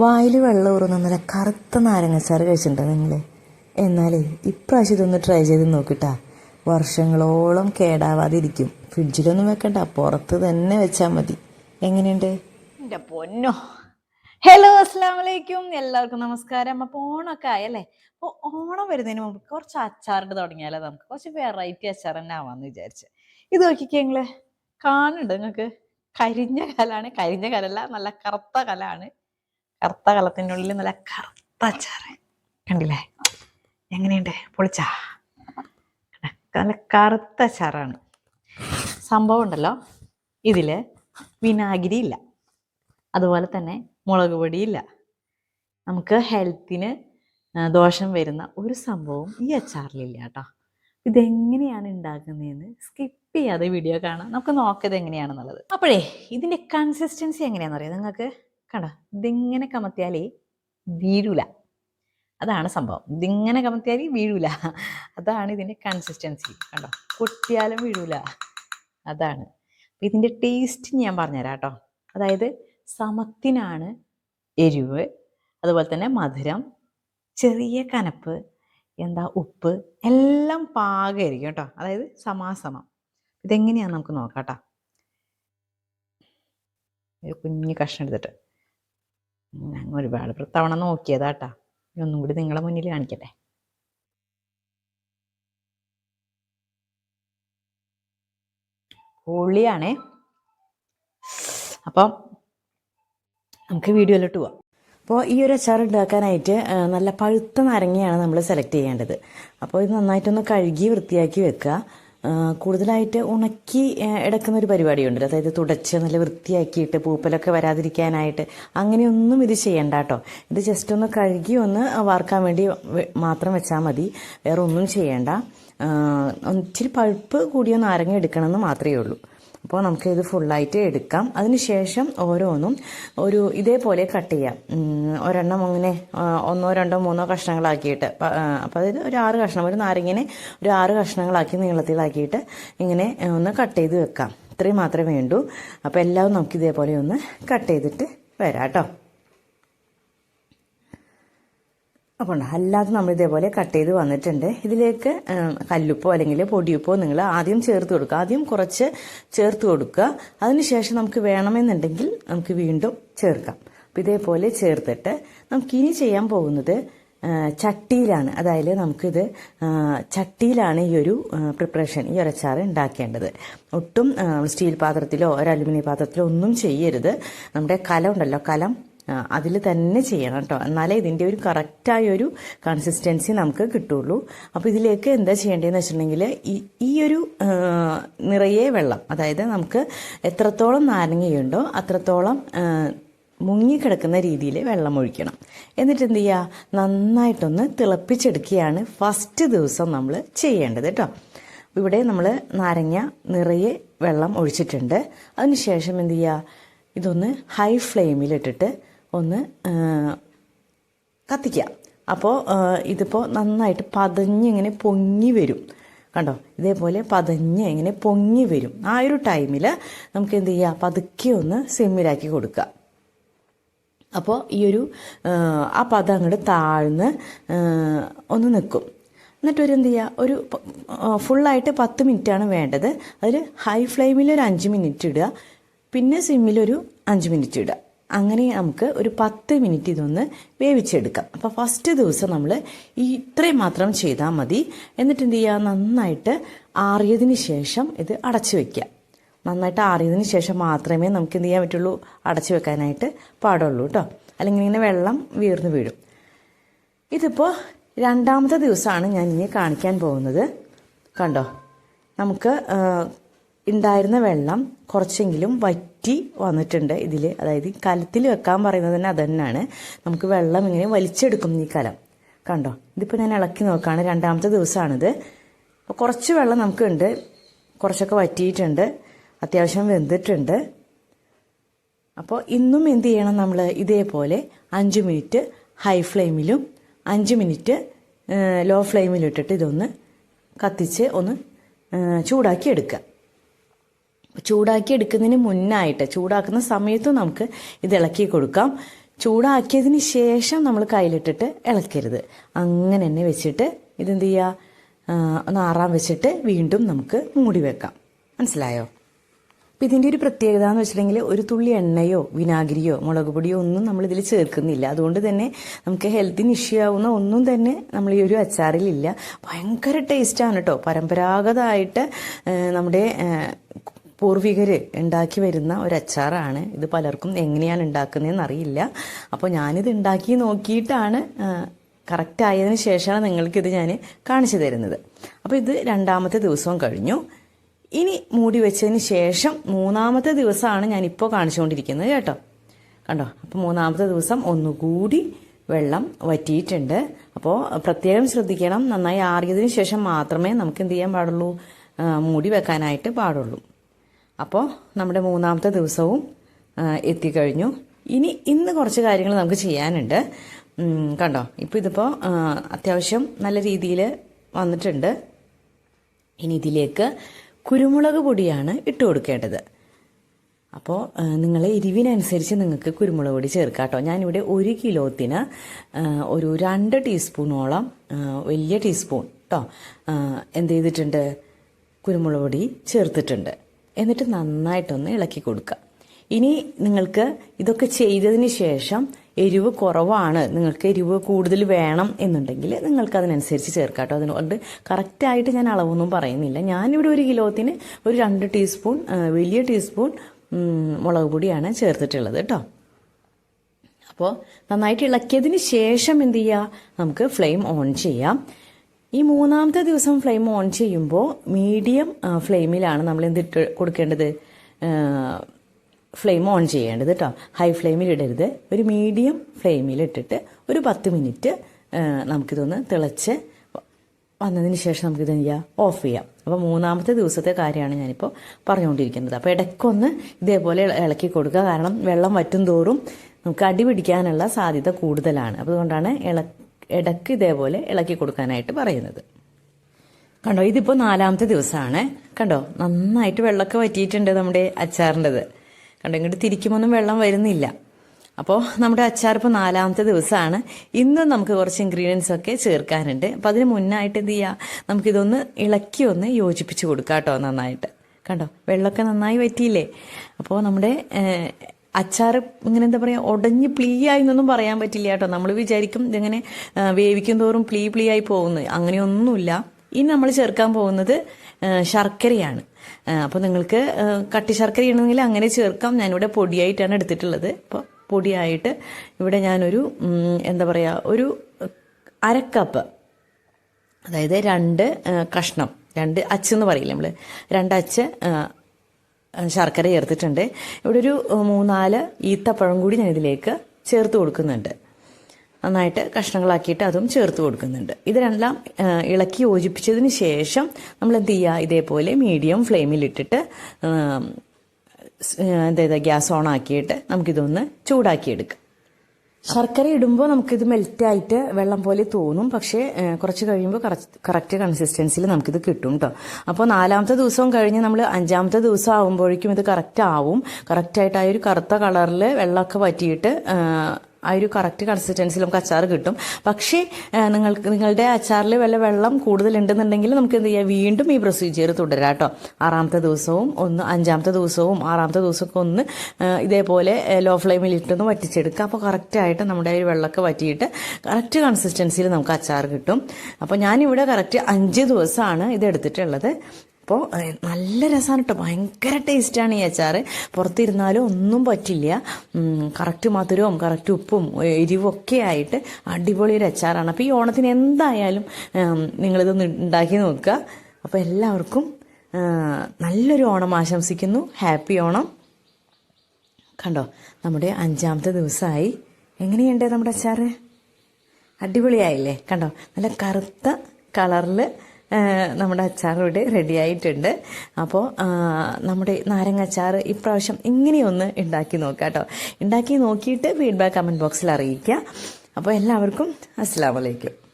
വായിൽ വെള്ളം ഊറുന്ന നല്ല കറുത്ത നാരങ്ങച്ചാറ് കഴിച്ചിട്ടുണ്ടോ നിങ്ങൾ എന്നാലേ ഇപ്രാവശ്യം ഇതൊന്ന് ട്രൈ ചെയ്ത് നോക്കിട്ടാ. വർഷങ്ങളോളം കേടാവാതിരിക്കും. ഫ്രിഡ്ജിലൊന്നും വെക്കണ്ട പുറത്ത് തന്നെ വെച്ചാൽ മതി. എങ്ങനെയുണ്ട്? എന്റെ പൊന്നോ. ഹലോ അസ്സാം വലൈക്കും എല്ലാവർക്കും നമസ്കാരം. അപ്പോൾ ഓണമൊക്കെ ആയല്ലേ? അപ്പോൾ ഓണം വരുന്നതിന് മുമ്പ് കുറച്ച് അച്ചാറിട്ട് തുടങ്ങിയാലേ നമുക്ക്? കുറച്ച് വെറൈറ്റി അച്ചാർ തന്നെ ആവാന്ന് വിചാരിച്ച്. ഇത് നോക്കിക്കേ നിങ്ങൾ. കാണുന്നുണ്ട് നിങ്ങൾക്ക്? കരിഞ്ഞ കലാണ്. കരിഞ്ഞ കലല്ല നല്ല കറുത്ത കലാണ്. കറുത്ത കലത്തിന്റെ ഉള്ളിൽ നല്ല കറുത്ത അച്ചാറ്. കണ്ടില്ലേ? എങ്ങനെയുണ്ട്? പൊളിച്ചാ? നല്ല കറുത്ത അച്ചാറാണ്. സംഭവം ഉണ്ടല്ലോ? ഇതിൽ വിനാഗിരി ഇല്ല. അതുപോലെ തന്നെ മുളക് പൊടിയില്ല നമുക്ക് ഹെൽത്തിന് ദോഷം വരുന്ന ഒരു സംഭവം ഈ അച്ചാറിലില്ല കേട്ടോ. ഇതെങ്ങനെയാണ് ഉണ്ടാക്കുന്നതെന്ന് സ്കിപ്പ് ചെയ്യാതെ വീഡിയോ കാണാം. നമുക്ക് നോക്കിയത് എങ്ങനെയാണെന്നുള്ളത്. അപ്പോഴേ ഇതിന്റെ കൺസിസ്റ്റൻസി എങ്ങനെയാണെന്ന് അറിയാം നിങ്ങൾക്ക്? കണ്ടോ? ഇതിങ്ങനെ കമത്തിയാലേ വീഴൂല. അതാണ് സംഭവം. ഇതിങ്ങനെ കമത്തിയാൽ വീഴൂല. അതാണ് ഇതിന്റെ കൺസിസ്റ്റൻസി കണ്ടോ? കൊട്ടിയാലും വീഴൂല. അതാണ്. ഇതിന്റെ ടേസ്റ്റ് ഞാൻ പറഞ്ഞുതരാം കേട്ടോ. അതായത് സമത്തിനാണ് എരിവ് അതുപോലെ തന്നെ മധുരം ചെറിയ കനപ്പ് എന്താ ഉപ്പ് എല്ലാം പാകമായിരിക്കും കേട്ടോ. അതായത് സമാസമം. ഇതെങ്ങനെയാണ് നമുക്ക് നോക്കാം കേട്ടോ. ഒരു കുഞ്ഞു കഷ്ണം എടുത്തിട്ട്. ഞങ്ങൾ ഒരുപാട് തവണ നോക്കിയതാ കേട്ടോ ഇനി ഒന്നും കൂടി നിങ്ങളെ മുന്നിൽ കാണിക്കട്ടെ. പൊളിയാണേ അപ്പം നമുക്ക് വീഡിയോയിലോട്ട് പോവാം. അപ്പോൾ ഈ ഒരു അച്ചാർ ഉണ്ടാക്കാനായിട്ട് നല്ല പഴുത്ത നാരങ്ങയാണ് നമ്മൾ സെലക്ട് ചെയ്യേണ്ടത്. അപ്പോൾ ഇത് നന്നായിട്ടൊന്ന് കഴുകി വൃത്തിയാക്കി വെക്കുക. കൂടുതലായിട്ട് ഉണക്കി എടുക്കുന്ന ഒരു പരിപാടിയുണ്ട്. അതായത് തുടച്ച് നല്ല വൃത്തിയാക്കിയിട്ട് പൂപ്പലൊക്കെ വരാതിരിക്കാനായിട്ട് അങ്ങനെയൊന്നും ഇത് ചെയ്യണ്ട കേട്ടോ ഇത് ജസ്റ്റ് ഒന്ന് കഴുകി ഒന്ന് വാർക്കാൻ വേണ്ടി മാത്രം വെച്ചാൽ മതി. വേറെ ഒന്നും ചെയ്യേണ്ട ഇച്ചിരി പഴുപ്പ് കൂടിയ നാരങ്ങ എടുക്കണമെന്ന് മാത്രമേ ഉള്ളൂ. അപ്പോൾ നമുക്ക് ഇത് ഫുള്ളായിട്ട് എടുക്കാം. അതിനുശേഷം ഓരോന്നും ഒരു ഇതേപോലെ കട്ട് ചെയ്യാം. ഒരെണ്ണം അങ്ങനെ ഒന്നോ രണ്ടോ മൂന്നോ കഷ്ണങ്ങളാക്കിയിട്ട് അപ്പോൾ അതായത് ഒരു ആറ് കഷ്ണം ഒരു നാരങ്ങനെ ഒരു ആറ് കഷ്ണങ്ങളാക്കി നീളത്തിലാക്കിയിട്ട് ഇങ്ങനെ ഒന്ന് കട്ട് ചെയ്ത് വെക്കാം. ഇത്രയും മാത്രമേ വേണ്ടൂ. അപ്പോൾ എല്ലാവരും നമുക്ക് ഇതേപോലെ ഒന്ന് കട്ട് ചെയ്തിട്ട് വരാം കേട്ടോ. അപ്പോൾ അല്ലാതെ നമ്മൾ ഇതേപോലെ കട്ട് ചെയ്ത് വന്നിട്ടുണ്ട്. ഇതിലേക്ക് കല്ലുപ്പോ അല്ലെങ്കിൽ പൊടിയുപ്പോ നിങ്ങൾ ആദ്യം ചേർത്ത് കൊടുക്കുക. ആദ്യം കുറച്ച് ചേർത്ത് കൊടുക്കുക. അതിനുശേഷം നമുക്ക് വേണമെന്നുണ്ടെങ്കിൽ നമുക്ക് വീണ്ടും ചേർക്കാം. അപ്പോൾ ഇതേപോലെ ചേർത്തിട്ട് നമുക്ക് ഇനി ചെയ്യാൻ പോകുന്നത് ചട്ടിയിലാണ്. അതായത് നമുക്കിത് ചട്ടിയിലാണ് ഈ ഒരു പ്രിപ്പറേഷൻ ഈ ഒരു ഉണ്ടാക്കേണ്ടത്. ഒട്ടും സ്റ്റീൽ പാത്രത്തിലോ ഒരു അലുമിനിയം പാത്രത്തിലോ ഒന്നും ചെയ്യരുത്. നമ്മുടെ കലം ഉണ്ടല്ലോ കലം. അതിൽ തന്നെ ചെയ്യണം കേട്ടോ എന്നാലേ ഇതിന്റെ ഒരു കറക്റ്റായ ഒരു കൺസിസ്റ്റൻസി നമുക്ക് കിട്ടുള്ളൂ. അപ്പോൾ ഇതിലേക്ക് എന്താ ചെയ്യേണ്ടതെന്ന് വെച്ചിട്ടുണ്ടെങ്കിൽ ഈ ഒരു നിറയെ വെള്ളം അതായത് നമുക്ക് എത്രത്തോളം നാരങ്ങയുണ്ടോ അത്രത്തോളം മുങ്ങിക്കിടക്കുന്ന രീതിയിൽ വെള്ളം ഒഴിക്കണം. എന്നിട്ട് എന്ത് ചെയ്യുക നന്നായിട്ടൊന്ന് തിളപ്പിച്ചെടുക്കുകയാണ് ഫസ്റ്റ് ദിവസം നമ്മൾ ചെയ്യേണ്ടത് കേട്ടോ ഇവിടെ നമ്മൾ നാരങ്ങ നിറയെ വെള്ളം ഒഴിച്ചിട്ടുണ്ട്. അതിനുശേഷം എന്ത് ചെയ്യുക ഇതൊന്ന് ഹൈ ഫ്ലെയിമിലിട്ടിട്ട് ഒന്ന് കത്തിക്കുക. അപ്പോൾ ഇതിപ്പോൾ നന്നായിട്ട് പതഞ്ഞ് ഇങ്ങനെ പൊങ്ങി വരും. കണ്ടോ? ഇതേപോലെ പതഞ്ഞ് ഇങ്ങനെ പൊങ്ങി വരും. ആ ഒരു ടൈമിൽ നമുക്ക് എന്ത് ചെയ്യുക പതുക്കെ ഒന്ന് സിമ്മിലാക്കി കൊടുക്കുക. അപ്പോൾ ഈ ഒരു ആ, പദം അങ്ങോട്ട് താഴ്ന്ന് ഒന്ന് നിൽക്കും. എന്നിട്ട് ഒരു എന്ത് ചെയ്യുക? ഒരു ഫുള്ളായിട്ട് പത്ത് മിനിറ്റാണ് വേണ്ടത്. അതിൽ ഹൈ ഫ്ലെയിമിൽ ഒരു അഞ്ച് മിനിറ്റ് ഇടുക. പിന്നെ സിമ്മിലൊരു അഞ്ച് മിനിറ്റ് ഇടുക. അങ്ങനെ നമുക്ക് ഒരു പത്ത് മിനിറ്റ് ഇതൊന്ന് വേവിച്ചെടുക്കാം. അപ്പോൾ ഫസ്റ്റ് ദിവസം നമ്മൾ ഈ ഇത്രയും മാത്രം ചെയ്താൽ മതി. എന്നിട്ട് എന്ത് ചെയ്യുക നന്നായിട്ട് ആറിയതിന് ശേഷം ഇത് അടച്ചു വയ്ക്കുക നന്നായിട്ട് ആറിയതിന് ശേഷം മാത്രമേ നമുക്ക് എന്ത് ചെയ്യാൻ പറ്റുള്ളൂ? അടച്ചു വെക്കാനായിട്ട് പാടുള്ളൂ കേട്ടോ. അല്ലെങ്കിൽ ഇങ്ങനെ വെള്ളം വീർന്നു വീഴും. ഇതിപ്പോൾ രണ്ടാമത്തെ ദിവസമാണ് ഞാൻ ഇനി കാണിക്കാൻ പോകുന്നത്. കണ്ടോ? നമുക്ക് ഉണ്ടായിരുന്ന വെള്ളം കുറച്ചെങ്കിലും വറ്റി വന്നിട്ടുണ്ട് ഇതിൽ അതായത് കലത്തിൽ വെക്കാൻ പറയുന്നത് തന്നെ അത് തന്നെയാണ് നമുക്ക് വെള്ളം ഇങ്ങനെ വലിച്ചെടുക്കും ഈ കലം. കണ്ടോ? ഇതിപ്പോൾ ഞാൻ ഇളക്കി നോക്കുകയാണ് രണ്ടാമത്തെ ദിവസമാണിത് അപ്പോൾ കുറച്ച് വെള്ളം നമുക്കുണ്ട്. കുറച്ചൊക്കെ വറ്റിയിട്ടുണ്ട്. അത്യാവശ്യം വെന്തിട്ടുണ്ട്. അപ്പോൾ ഇന്നും എന്ത് ചെയ്യണം നമ്മൾ ഇതേപോലെ അഞ്ച് മിനിറ്റ് ഹൈ ഫ്ലെയിമിലും അഞ്ച് മിനിറ്റ് ലോ ഫ്ലെയിമിലും ഇട്ടിട്ട് ഇതൊന്ന് കത്തിച്ച് ഒന്ന് ചൂടാക്കി എടുക്കുക. ചൂടാക്കി എടുക്കുന്നതിന് മുന്നായിട്ട് ചൂടാക്കുന്ന സമയത്തും നമുക്ക് ഇത് ഇളക്കി കൊടുക്കാം. ചൂടാക്കിയതിന് ശേഷം നമ്മൾ കയ്യിലിട്ടിട്ട് ഇളക്കരുത്. അങ്ങനെ തന്നെ വെച്ചിട്ട് ഇതെന്ത് ചെയ്യുക ഒന്ന് ആറാൻ വെച്ചിട്ട് വീണ്ടും നമുക്ക് മൂടി വെക്കാം. മനസ്സിലായോ? അപ്പം ഇതിന്റെ ഒരു പ്രത്യേകത എന്ന് വെച്ചിട്ടുണ്ടെങ്കിൽ ഒരു തുള്ളി എണ്ണയോ വിനാഗിരിയോ മുളക് പൊടിയോ ഒന്നും നമ്മൾ ഇതിൽ ചേർക്കുന്നില്ല. അതുകൊണ്ട് തന്നെ നമുക്ക് ഹെൽത്തിന് ഇഷ്യൂ ആവുന്ന ഒന്നും തന്നെ നമ്മൾ ഈ ഒരു അച്ചാറിലില്ല ഭയങ്കര ടേസ്റ്റാണ് കേട്ടോ. പരമ്പരാഗതമായിട്ട് നമ്മുടെ പൂർവികർ ഉണ്ടാക്കി വരുന്ന ഒരു അച്ചാറാണ് ഇത് പലർക്കും എങ്ങനെയാണ് ഉണ്ടാക്കുന്നതെന്ന് അറിയില്ല. അപ്പോൾ ഞാനിത് ഉണ്ടാക്കി നോക്കിയിട്ടാണ് കറക്റ്റ് ആയതിനു ശേഷമാണ് നിങ്ങൾക്കിത് ഞാൻ കാണിച്ചു തരുന്നത്. അപ്പോൾ ഇത് രണ്ടാമത്തെ ദിവസവും കഴിഞ്ഞു. ഇനി മൂടി വെച്ചതിന് ശേഷം മൂന്നാമത്തെ ദിവസമാണ് ഞാനിപ്പോൾ കാണിച്ചുകൊണ്ടിരിക്കുന്നത് കേട്ടോ. കണ്ടോ? അപ്പോൾ മൂന്നാമത്തെ ദിവസം ഒന്നുകൂടി വെള്ളം വറ്റിയിട്ടുണ്ട്. അപ്പോൾ പ്രത്യേകം ശ്രദ്ധിക്കണം. നന്നായി ആറിയതിന് ശേഷം മാത്രമേ നമുക്ക് എന്ത് ചെയ്യാൻ പാടുള്ളൂ? മൂടി വെക്കാനായിട്ട് പാടുള്ളൂ. അപ്പോൾ നമ്മുടെ മൂന്നാമത്തെ ദിവസവും എത്തിക്കഴിഞ്ഞു. ഇനി ഇന്ന് കുറച്ച് കാര്യങ്ങൾ നമുക്ക് ചെയ്യാനുണ്ട്. കണ്ടോ? ഇപ്പോൾ ഇതിപ്പോൾ അത്യാവശ്യം നല്ല രീതിയിൽ വന്നിട്ടുണ്ട്. ഇനി ഇതിലേക്ക് കുരുമുളക് പൊടിയാണ് ഇട്ട് കൊടുക്കേണ്ടത്. അപ്പോൾ നിങ്ങൾ എരിവിനനുസരിച്ച് നിങ്ങൾക്ക് കുരുമുളക് പൊടി ചേർക്കാം കേട്ടോ. ഞാനിവിടെ ഒരു കിലോത്തിന് ഒരു രണ്ട് ടീസ്പൂണോളം വലിയ ടീസ്പൂൺ കേട്ടോ എന്ത് ചെയ്തിട്ടുണ്ട്? കുരുമുളക് പൊടി ചേർത്തിട്ടുണ്ട്. എന്നിട്ട് നന്നായിട്ടൊന്ന് ഇളക്കി കൊടുക്കുക. ഇനി നിങ്ങൾക്ക് ഇതൊക്കെ ചെയ്തതിന് ശേഷം എരിവ് കുറവാണ് നിങ്ങൾക്ക് എരിവ് കൂടുതൽ വേണം എന്നുണ്ടെങ്കിൽ നിങ്ങൾക്ക് അതിനനുസരിച്ച് ചേർക്കാം കേട്ടോ. അതിനോട് കറക്റ്റായിട്ട് ഞാൻ അളവൊന്നും പറയുന്നില്ല. ഞാനിവിടെ ഒരു കിലോത്തിന് ഒരു രണ്ട് ടീസ്പൂൺ വലിയ ടീസ്പൂൺ മുളക് പൊടിയാണ് ചേർത്തിട്ടുള്ളത് കേട്ടോ. അപ്പോൾ നന്നായിട്ട് ഇളക്കിയതിന് ശേഷം എന്ത് ചെയ്യുക നമുക്ക് ഫ്ലെയിം ഓൺ ചെയ്യാം. ഈ മൂന്നാമത്തെ ദിവസം ഫ്ലെയിം ഓൺ ചെയ്യുമ്പോൾ മീഡിയം ഫ്ലെയിമിലാണ് നമ്മൾ എന്തിട്ട് കൊടുക്കേണ്ടത്? ഫ്ലെയിം ഓൺ ചെയ്യേണ്ടത് കേട്ടോ ഹൈ ഫ്ലെയിമിൽ ഇടരുത്. ഒരു മീഡിയം ഫ്ലെയിമിൽ ഇട്ടിട്ട് ഒരു പത്ത് മിനിറ്റ് നമുക്കിതൊന്ന് തിളച്ച് വന്നതിന് ശേഷം നമുക്കിത് ചെയ്യാം? ഓഫ് ചെയ്യാം. അപ്പോൾ മൂന്നാമത്തെ ദിവസത്തെ കാര്യമാണ് ഞാനിപ്പോൾ പറഞ്ഞുകൊണ്ടിരിക്കുന്നത്. അപ്പോൾ ഇടയ്ക്കൊന്ന് ഇതേപോലെ ഇളക്കി കൊടുക്കുക. കാരണം വെള്ളം വറ്റും തോറും നമുക്ക് അടി പിടിക്കാനുള്ള സാധ്യത കൂടുതലാണ്. അപ്പോൾ അതുകൊണ്ടാണ് ഇള ഇടയ്ക്ക് ഇതേപോലെ ഇളക്കി കൊടുക്കാനായിട്ട് പറയുന്നത്. കണ്ടോ ഇതിപ്പോൾ നാലാമത്തെ ദിവസമാണ്. കണ്ടോ നന്നായിട്ട് വെള്ളമൊക്കെ വറ്റിയിട്ടുണ്ട് നമ്മുടെ അച്ചാറിന്റെത്. കണ്ടോ ഇങ്ങോട്ട് തിരിക്കുമൊന്നും വെള്ളം വരുന്നില്ല. അപ്പോൾ നമ്മുടെ അച്ചാർ ഇപ്പോൾ നാലാമത്തെ ദിവസമാണ്. ഇന്നും നമുക്ക് കുറച്ച് ഇൻഗ്രീഡിയൻസ് ഒക്കെ ചേർക്കാനുണ്ട്. അപ്പോൾ അതിന് മുന്നായിട്ട് എന്ത് ചെയ്യുക നമുക്കിതൊന്ന് ഇളക്കി ഒന്ന് യോജിപ്പിച്ച് കൊടുക്കാം കേട്ടോ നന്നായിട്ട്. കണ്ടോ വെള്ളമൊക്കെ നന്നായി വറ്റിയില്ലേ? അപ്പോൾ നമ്മുടെ അച്ചാർ ഇങ്ങനെ എന്താ പറയുക ഉടഞ്ഞ് പ്ലീ ആയി എന്നൊന്നും പറയാൻ പറ്റില്ല കേട്ടോ. നമ്മൾ വിചാരിക്കും ഇതിങ്ങനെ വേവിക്കും തോറും പ്ലീ പ്ലീ ആയി പോകുന്നു. അങ്ങനെയൊന്നുമില്ല. ഇനി നമ്മൾ ചേർക്കാൻ പോകുന്നത് ശർക്കരയാണ്. അപ്പോൾ നിങ്ങൾക്ക് കട്ടി ശർക്കര ഉണ്ടെങ്കിൽ അങ്ങനെ ചേർക്കാം. ഞാനിവിടെ പൊടിയായിട്ടാണ് എടുത്തിട്ടുള്ളത്. അപ്പോൾ പൊടിയായിട്ട് ഇവിടെ ഞാനൊരു എന്താ പറയുക ഒരു അരക്കപ്പ് അതായത് രണ്ട് കഷ്ണം രണ്ട് അച്ച് എന്ന് പറയില്ല നമ്മൾ രണ്ട് അച്ച് ശർക്കര ചേർത്തിട്ടുണ്ട്. ഇവിടെ ഒരു മൂന്നാൽ ഈത്തപ്പഴം കൂടി ഞാൻ ഇതിലേക്ക് ചേർത്ത് കൊടുക്കുന്നുണ്ട്. നന്നായിട്ട് കഷ്ണങ്ങളാക്കിയിട്ട് അതും ചേർത്ത് കൊടുക്കുന്നുണ്ട്. ഇതിനെല്ലാം ഇളക്കി യോജിപ്പിച്ചതിന് ശേഷം നമ്മൾ എന്ത് ചെയ്യുക ഇതേപോലെ മീഡിയം ഫ്ലെയിമിലിട്ടിട്ട് എന്താ ഗ്യാസ് ഓൺ ആക്കിയിട്ട് നമുക്കിതൊന്ന് ചൂടാക്കിയെടുക്കാം. ശർക്കര ഇടുമ്പോൾ നമുക്കിത് മെൽറ്റായിട്ട് വെള്ളം പോലെ തോന്നും. പക്ഷേ കുറച്ച് കഴിയുമ്പോൾ കറക്റ്റ് കൺസിസ്റ്റൻസിയിൽ നമുക്കിത് കിട്ടും കേട്ടോ അപ്പോൾ നാലാമത്തെ ദിവസവും കഴിഞ്ഞ് നമ്മൾ അഞ്ചാമത്തെ ദിവസം ആകുമ്പോഴേക്കും ഇത് കറക്റ്റ് ആവും. കറക്റ്റായിട്ട് ആ ഒരു കറുത്ത കളറിൽ വെള്ളമൊക്കെ വറ്റിയിട്ട് ഏഹ്, ആ ഒരു കറക്റ്റ് കൺസിസ്റ്റൻസിൽ നമുക്ക് അച്ചാർ കിട്ടും. പക്ഷേ നിങ്ങൾക്ക് നിങ്ങളുടെ അച്ചാറിൽ വല്ല വെള്ളം കൂടുതലുണ്ടെന്നുണ്ടെങ്കിൽ നമുക്ക് എന്ത് ചെയ്യാം? വീണ്ടും ഈ പ്രൊസീജിയർ തുടരാം കേട്ടോ. ആറാമത്തെ ദിവസവും ഒന്ന് അഞ്ചാമത്തെ ദിവസവും ആറാമത്തെ ദിവസമൊക്കെ ഒന്ന് ഇതേപോലെ ലോ ഫ്ലെയിമിൽ ഇട്ടൊന്ന് വറ്റിച്ചെടുക്കുക. അപ്പോൾ കറക്റ്റായിട്ട് നമ്മുടെ ഈ വെള്ളമൊക്കെ വറ്റിയിട്ട് കറക്റ്റ് കൺസിസ്റ്റൻസിയിൽ നമുക്ക് അച്ചാർ കിട്ടും. അപ്പോൾ ഞാനിവിടെ കറക്റ്റ് അഞ്ച് ദിവസമാണ് ഇത് എടുത്തിട്ടുള്ളത് അപ്പോൾ നല്ല രസമാണ് കേട്ടോ ഭയങ്കര ടേസ്റ്റാണ് ഈ അച്ചാർ പുറത്തിരുന്നാലും ഒന്നും പറ്റില്ല. കറക്റ്റ് മധുരവും കറക്റ്റ് ഉപ്പും എരിവും ഒക്കെ ആയിട്ട് അടിപൊളി ഒരു അച്ചാറാണ്. അപ്പോൾ ഈ ഓണത്തിന് എന്തായാലും നിങ്ങളിത് ഉണ്ടാക്കി നോക്കുക. അപ്പോൾ എല്ലാവർക്കും നല്ലൊരു ഓണം ആശംസിക്കുന്നു. ഹാപ്പി ഓണം. കണ്ടോ നമ്മുടെ അഞ്ചാമത്തെ ദിവസമായി. എങ്ങനെയുണ്ട് നമ്മുടെ അച്ചാറ്? അടിപൊളിയായില്ലേ? കണ്ടോ നല്ല കറുത്ത കളറിൽ നമ്മുടെ അച്ചാർ ഇവിടെ റെഡി ആയിട്ടുണ്ട്. അപ്പോൾ നമ്മുടെ നാരങ്ങ അച്ചാർ ഇപ്രാവശ്യം ഇങ്ങനെയൊന്ന് ഉണ്ടാക്കി നോക്കാം കേട്ടോ ഉണ്ടാക്കി നോക്കിയിട്ട് ഫീഡ്ബാക്ക് കമന്റ് ബോക്സിൽ അറിയിക്കുക അപ്പോൾ എല്ലാവർക്കും അസ്സാം വലൈക്കും